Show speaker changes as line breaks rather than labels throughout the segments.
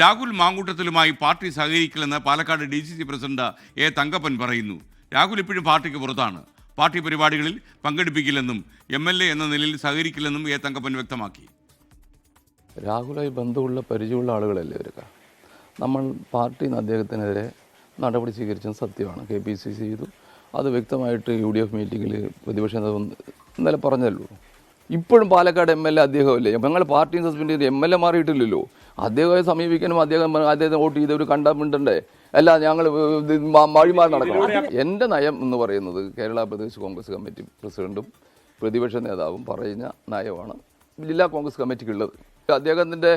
രാഹുൽ മാങ്കൂട്ടത്തിലുമായി party സഹകരിക്കില്ലെന്ന് Palakkad D C C president A Thankappan പറയുന്നു. രാഹുൽ ഇപ്പോഴും പാർട്ടിക്ക് പുറത്താണ്. പാർട്ടി പരിപാടികളിൽ പങ്കെടുപ്പിക്കില്ലെന്നും എം എൽ എ എന്ന നിലയിൽ സഹകരിക്കില്ലെന്നും എ തങ്കപ്പൻ വ്യക്തമാക്കി.
രാഹുലായി ബന്ധമുള്ള പരിചയമുള്ള ആളുകളല്ലേ ഇവരൊക്കെ? നമ്മൾ പാർട്ടി അദ്ദേഹത്തിനെതിരെ നടപടി സ്വീകരിച്ചത് സത്യമാണ്. കെ പി സി സി ചെയ്തു. അത് വ്യക്തമായിട്ട് യു ഡി എഫ് മീറ്റിങ്ങിൽ പ്രതിപക്ഷ നേതാവ് ഇന്നലെ പറഞ്ഞല്ലോ. ഇപ്പോഴും പാലക്കാട് എം എൽ എ അദ്ദേഹമല്ലേ ഞങ്ങൾ പാർട്ടി സസ്പെൻഡ് ചെയ്ത്. എം എൽ എ മാറിയിട്ടില്ലല്ലോ. അദ്ദേഹത്തെ സമീപിക്കാനും അദ്ദേഹം അദ്ദേഹത്തെ വോട്ട് ചെയ്തവർ കണ്ടാൽ അല്ല ഞങ്ങൾ മഴിമാറി നടക്കണം. എന്റെ നയം എന്ന് പറയുന്നത് കേരള പ്രദേശ് കോൺഗ്രസ് കമ്മിറ്റി പ്രസിഡന്റും പ്രതിപക്ഷ നേതാവും പറയുന്ന നയമാണ് ജില്ലാ കോൺഗ്രസ് കമ്മിറ്റിക്കുള്ളത്. അദ്ദേഹത്തിന്റെ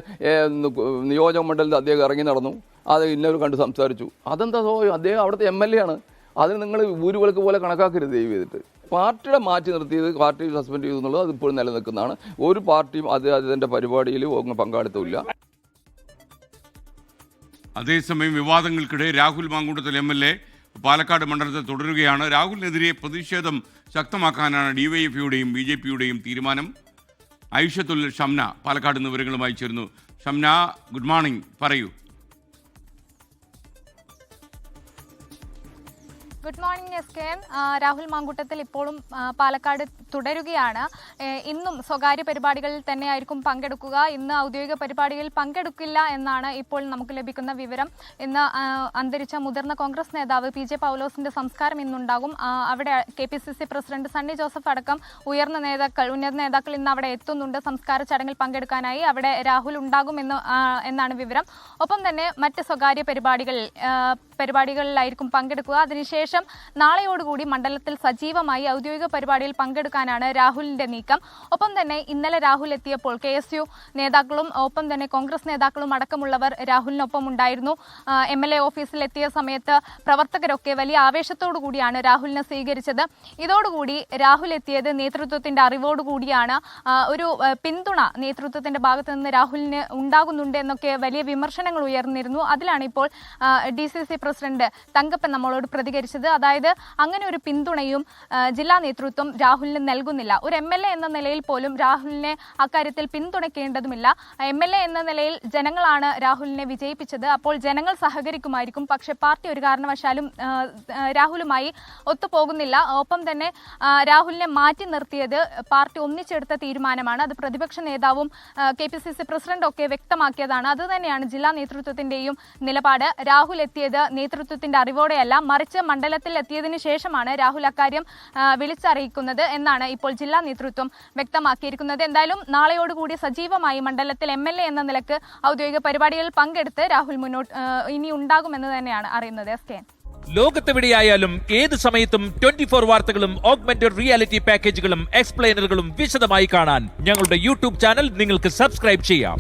നിയോജക മണ്ഡലത്തിൽ അദ്ദേഹം ഇറങ്ങി നടന്നു. അത് ഇന്നവർ കണ്ട് സംസാരിച്ചു. അതെന്താ അദ്ദേഹം അവിടുത്തെ എം എൽ എ ആണ്. അതിന് നിങ്ങൾ ഊരുവിളക്ക് പോലെ കണക്കാക്കരുത് ദയവ് ചെയ്തിട്ട്. പാർട്ടിയുടെ മാറ്റി നിർത്തിയത് പാർട്ടി സസ്പെൻഡ് ചെയ്തു എന്നുള്ളത് അത് ഇപ്പോഴും നിലനിൽക്കുന്നതാണ്. ഒരു പാർട്ടിയും അത് അതിന്റെ പരിപാടിയിൽ പങ്കാളിത്തമില്ല
അതേസമയം വിവാദങ്ങൾക്കിടെ Rahul Mankoottathil M L A Palakkad മണ്ഡലത്തെ തുടരുകയാണ്. രാഹുലിനെതിരെ പ്രതിഷേധം ശക്തമാക്കാനാണ് ഡിവൈഎഫ്ഐയുടെയും ബി ജെ പിയുടെയും തീരുമാനം. ഐഷത്തുൽ ഷംന പാലക്കാട് നിന്ന് വിവരങ്ങളുമായി ചേരുന്നു. Shamna good morning. പറയൂ.
Good morning S K M Rahul Mankoottathil ഇപ്പോഴും പാലക്കാട് തുടരുകയാണ്. ഇന്നും സ്വകാര്യ പരിപാടികളിൽ തന്നെയായിരിക്കും പങ്കെടുക്കുക. ഇന്ന് ഔദ്യോഗിക പരിപാടിയിൽ പങ്കെടുക്കില്ല എന്നാണ് ഇപ്പോൾ നമുക്ക് ലഭിക്കുന്ന വിവരം. ഇന്ന് അന്തരിച്ച മുതിർന്ന കോൺഗ്രസ് നേതാവ് പി ജെ പൗലോസിന്റെ സംസ്കാരം ഇന്നുണ്ടാകും. അവിടെ K P C C president Sunny Joseph അടക്കം ഉയർന്ന നേതാക്കൾ ഉന്നത നേതാക്കൾ ഇന്ന് അവിടെ എത്തുന്നുണ്ട്. സംസ്കാര ചടങ്ങിൽ പങ്കെടുക്കാനായി അവിടെ രാഹുൽ ഉണ്ടാകും എന്ന് എന്നാണ് വിവരം. ഒപ്പം തന്നെ മറ്റ് സ്വകാര്യ പരിപാടികളിൽ പരിപാടികളിലായിരിക്കും പങ്കെടുക്കുക. അതിനുശേഷം നാളെയോടുകൂടി മണ്ഡലത്തിൽ സജീവമായി ഔദ്യോഗിക പരിപാടിയിൽ പങ്കെടുക്കാനാണ് രാഹുലിന്റെ നീക്കം. ഒപ്പം തന്നെ ഇന്നലെ രാഹുൽ എത്തിയപ്പോൾ കെ എസ് യു നേതാക്കളും ഒപ്പം തന്നെ കോൺഗ്രസ് നേതാക്കളും അടക്കമുള്ളവർ രാഹുലിനൊപ്പം ഉണ്ടായിരുന്നു. എം എൽ എ ഓഫീസിൽ എത്തിയ സമയത്ത് പ്രവർത്തകരൊക്കെ വലിയ ആവേശത്തോടു കൂടിയാണ് രാഹുലിനെ സ്വീകരിച്ചത്. ഇതോടുകൂടി രാഹുൽ എത്തിയത് നേതൃത്വത്തിന്റെ അറിവോടുകൂടിയാണ് ഒരു പിന്തുണ നേതൃത്വത്തിന്റെ ഭാഗത്ത് നിന്ന് രാഹുലിന് ഉണ്ടാകുന്നുണ്ട് എന്നൊക്കെ വലിയ വിമർശനങ്ങൾ ഉയർന്നിരുന്നു. അതിലാണ് ഇപ്പോൾ D C C president Thankappan നമ്മളോട് പ്രതികരിച്ചത്. അതായത് അങ്ങനെ ഒരു പിന്തുണയും ജില്ലാ നേതൃത്വം രാഹുലിന് നൽകുന്നില്ല. ഒരു എം എന്ന നിലയിൽ പോലും രാഹുലിനെ അക്കാര്യത്തിൽ പിന്തുണയ്ക്കേണ്ടതുമില്ല. എം എന്ന നിലയിൽ ജനങ്ങളാണ് രാഹുലിനെ വിജയിപ്പിച്ചത്. അപ്പോൾ ജനങ്ങൾ സഹകരിക്കുമായിരിക്കും. പക്ഷെ പാർട്ടി ഒരു കാരണവശാലും രാഹുലുമായി ഒത്തുപോകുന്നില്ല. ഒപ്പം തന്നെ രാഹുലിനെ മാറ്റി നിർത്തിയത് പാർട്ടി ഒന്നിച്ചെടുത്ത തീരുമാനമാണ്. അത് പ്രതിപക്ഷ നേതാവും കെ പി സി സി പ്രസിഡന്റും ഒക്കെ വ്യക്തമാക്കിയതാണ്. അതുതന്നെയാണ് ജില്ലാ നേതൃത്വത്തിന്റെയും നിലപാട്. രാഹുൽ എത്തിയത് നേതൃത്വത്തിന്റെ അറിവോടെയല്ല മറിച്ച് മണ്ഡലത്തിൽ എത്തിയതിനു ശേഷമാണ് രാഹുൽ അക്കാര്യം വിളിച്ചറിയിക്കുന്നത് എന്നാണ് ഇപ്പോൾ ജില്ലാ നേതൃത്വം വ്യക്തമാക്കിയിരിക്കുന്നത്. എന്തായാലും നാളെയോടുകൂടി സജീവമായി മണ്ഡലത്തിൽ എം എൽ എ എന്ന നിലയ്ക്ക് ഔദ്യോഗിക പരിപാടികളിൽ പങ്കെടുത്ത് രാഹുൽ മുന്നോട്ട് ഇനി ഉണ്ടാകുമെന്ന് തന്നെയാണ് അറിയുന്നത്. എസ് കെ
ലോകത്തെവിടെയായാലും ഏത് സമയത്തും ട്വന്റി ഫോർ വാർത്തകളും ഓഗ്മെന്റഡ് റിയാലിറ്റി പാക്കേജുകളും എക്സ്പ്ലെയിനറുകളും വിശദമായി കാണാൻ ഞങ്ങളുടെ യൂട്യൂബ് ചാനൽ നിങ്ങൾക്ക് സബ്സ്ക്രൈബ് ചെയ്യാം.